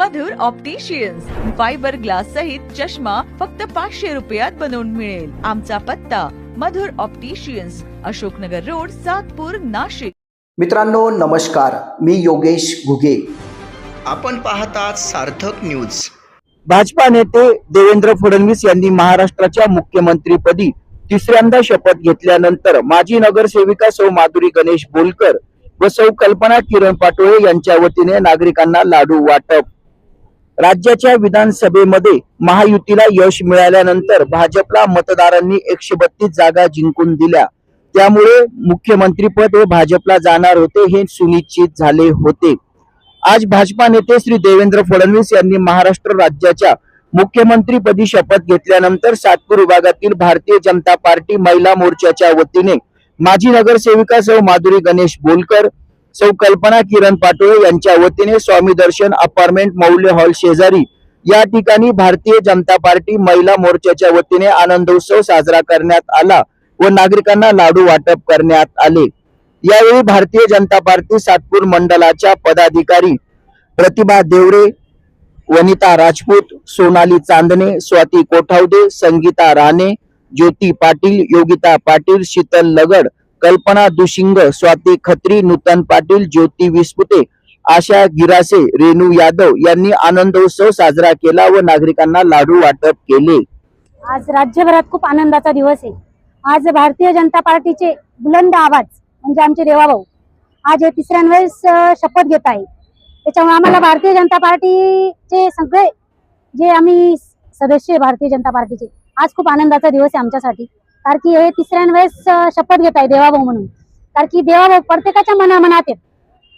मधुर opticians fibre glass सहित चष्मा फक्त पाचशे रुपयात बनवून मिळेल. आमचा पत्ता मधुर ऑप्टिशियन्स अशोकनगर रोड सातपूर नाशिक. मित्रांनो नमस्कार. मी योगेश घुगे. आपण पाहतात सार्थक न्यूज भाजपा नेते देवेंद्र फडणवीस यांनी महाराष्ट्राच्या मुख्यमंत्रीपदी तिसऱ्यांदा शपथ घेतल्यानंतर माजी नगरसेविका सौ माधुरी गणेश बोलकर व सौ कल्पना किरण पाटोळे यांच्या वतीने नागरिकांना लाडू वाटप. राज्याच्या विधानसभेमध्ये महायुतीला यश मिळाल्यानंतर भाजपला मतदारांनी एकशे बत्तीस जागा जिंकून दिल्या. त्यामुळे मुख्यमंत्रीपद हे भाजपला जाणार होते हे सुनिश्चित झाले होते. आज भाजपा नेते श्री देवेंद्र फडणवीस यांनी महाराष्ट्र राज्याच्या मुख्यमंत्रीपदी शपथ घेतल्यानंतर सातपूर विभागातील भारतीय जनता पार्टी महिला मोर्चाच्या वतीने माजी नगरसेविका सौ माधुरी गणेश बोलकर सौ कल्पना किरण पाटोळे यांच्या वतीने स्वामी दर्शन अपार्टमेंट मौल्य हॉल शेजारी या ठिकाणी भारतीय जनता पार्टी महिला मोर्चाच्या वतीने आनंदोत्सव साजरा करण्यात आला व नागरिकांना लाडू वाटप करण्यात आले. यावेळी भारतीय जनता पार्टी सातपूर मंडलाच्या पदाधिकारी प्रतिभा देवरे वनिता राजपूत सोनाली चांदणे स्वाती कोठावदे संगीता राणे ज्योती पाटील योगिता पाटील शीतल लगड कल्पना दुशिंग स्वाती खत्री नूतन पाटील ज्योती विस्पुते आशा गिरासे रेणू यादव यांनी आनंदोत्सव साजरा केला व नागरिकांना लाडू वाटप केले. आज राज्यभरात खूप आनंदाचा दिवस आहे. आज भारतीय जनता पार्टीचे बुलंद आवाज म्हणजे आमचे देवाभाऊ आज हे तिसऱ्या वेळेस शपथ घेत आहे त्याच्यामुळे आम्हाला भारतीय जनता पार्टीचे सगळे जे आम्ही सदस्य भारतीय जनता पार्टीचे आज खूप आनंदाचा दिवस आहे आमच्यासाठी. कारण की हे तिसऱ्या वेळेस शपथ घेत आहे देवाभाऊ म्हणून. कारण की देवाभाऊ प्रत्येकाच्या मना मनात आहेत.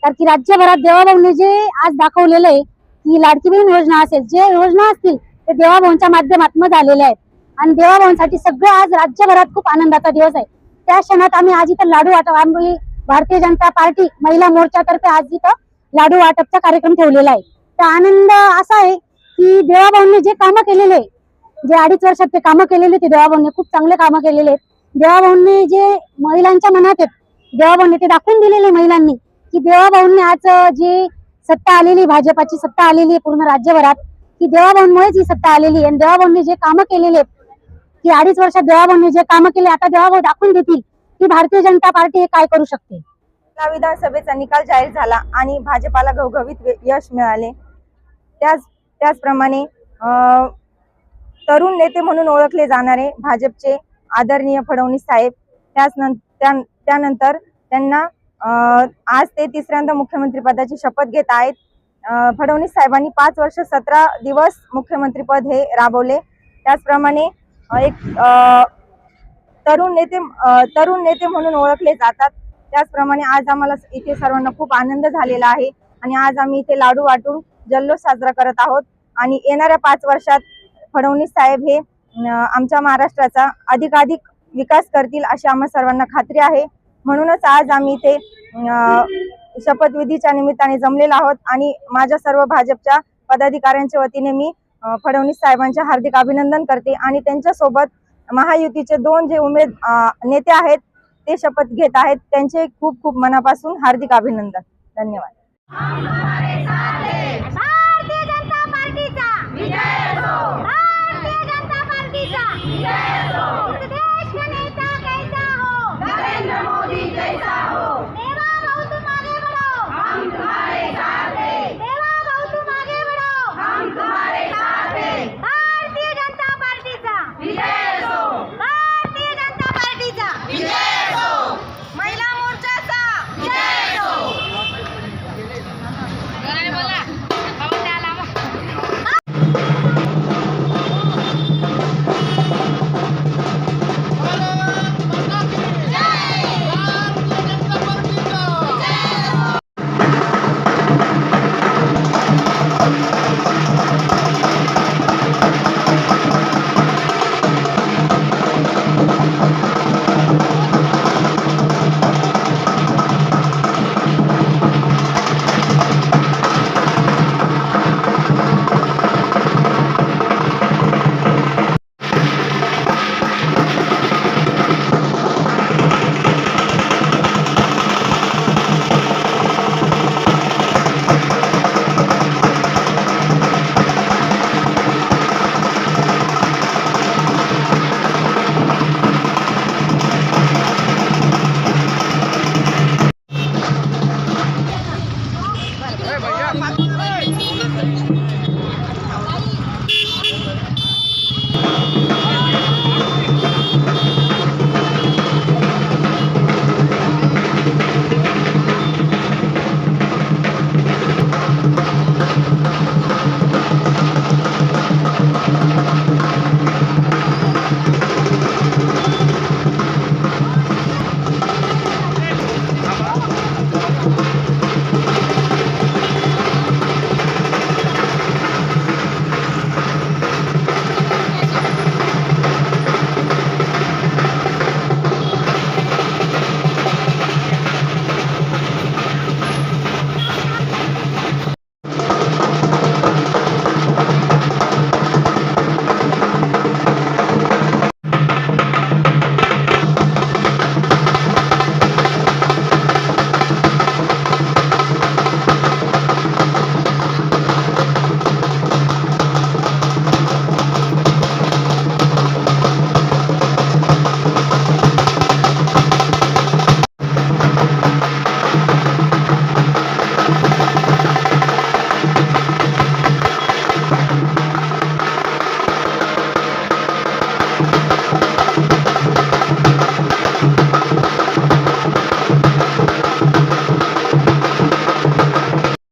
कारण की राज्यभरात देवाभाऊने जे आज दाखवलेलं आहे की लाडकी बहीण योजना असेल जे योजना असतील ते देवाभाऊंच्या माध्यमातून झालेल्या आहेत. आणि देवाभाऊंसाठी सगळं आज राज्यभरात खूप आनंदाचा दिवस आहे. त्या क्षणात आम्ही आज इथं लाडू वाटप आम्ही भारतीय जनता पार्टी महिला मोर्चातर्फे आज इथं लाडू वाटपचा कार्यक्रम ठेवलेला आहे. तर आनंद असा आहे की देवाभाऊंनी जे कामं केलेले आहे, जे अडीच वर्षात ते कामं केलेली ते देवाभाऊंनी खूप चांगले कामं केलेले आहेत. देवाभाऊंनी जे महिलांच्या मनात आहेत देवाभाऊंनी ते दाखवून दिलेले महिलांनी की देवाभाऊंनी आज जी सत्ता आलेली भाजपाची सत्ता आलेली आहे पूर्ण राज्यभरात की देवाभाऊंमुळेच ही सत्ता आलेली आहे. आणि देवाभाऊंनी जे कामं केलेले आहेत की अडीच वर्षात देवाभाऊंनी जे कामं केले आता देवाभाऊ दाखवून देतील की भारतीय जनता पार्टी हे काय करू शकते. विधानसभेचा निकाल जाहीर झाला आणि भाजपाला घवघवीत वे- यश मिळाले. त्याच त्याचप्रमाणे अं, तरुण नेते म्हणून ओळखले जाणारे भाजपचे आदरणीय फडणवीस साहेब. त्याच त्या- त्यानंतर त्यांना आज ते तिसऱ्यांदा मुख्यमंत्री पदाची शपथ घेत आहेत. फडणवीस साहेबांनी पाच वर्ष सतरा दिवस मुख्यमंत्रीपद हे राबवले. त्याचप्रमाणे एक तरुण नेते तरुण नेते म्हणून ओळखले जातात. त्याचप्रमाणे आज आम्हाला इथे सर्वांना खूप आनंद झालेला आहे. आणि आज आम्ही इथे लाडू वाटून जल्लोष साजरा करत आहोत. आणि येणाऱ्या पाच वर्षात फडणवीस साहेब हे आमच्या महाराष्ट्राचा अधिकाधिक विकास करतील अशी आम्हा सर्वांना खात्री आहे. म्हणूनच आज आम्ही इथे शपथविधीच्या निमित्ताने जमलेलो आहोत आणि माझ्या सर्व भाजपच्या पदाधिकाऱ्यांच्या वतीने मी फडणवीस साहेबांचे हार्दिक अभिनंदन करते आणि त्यांच्यासोबत महायुतीचे दोन जे उमेद नेते आहेत ते शपथ घेत आहेत. त्यांचे खूप खूप मनापासून हार्दिक अभिनंदन. धन्यवाद भारतीय जनता पार्टीचा विजय असो भारतीय जनता पार्टीचा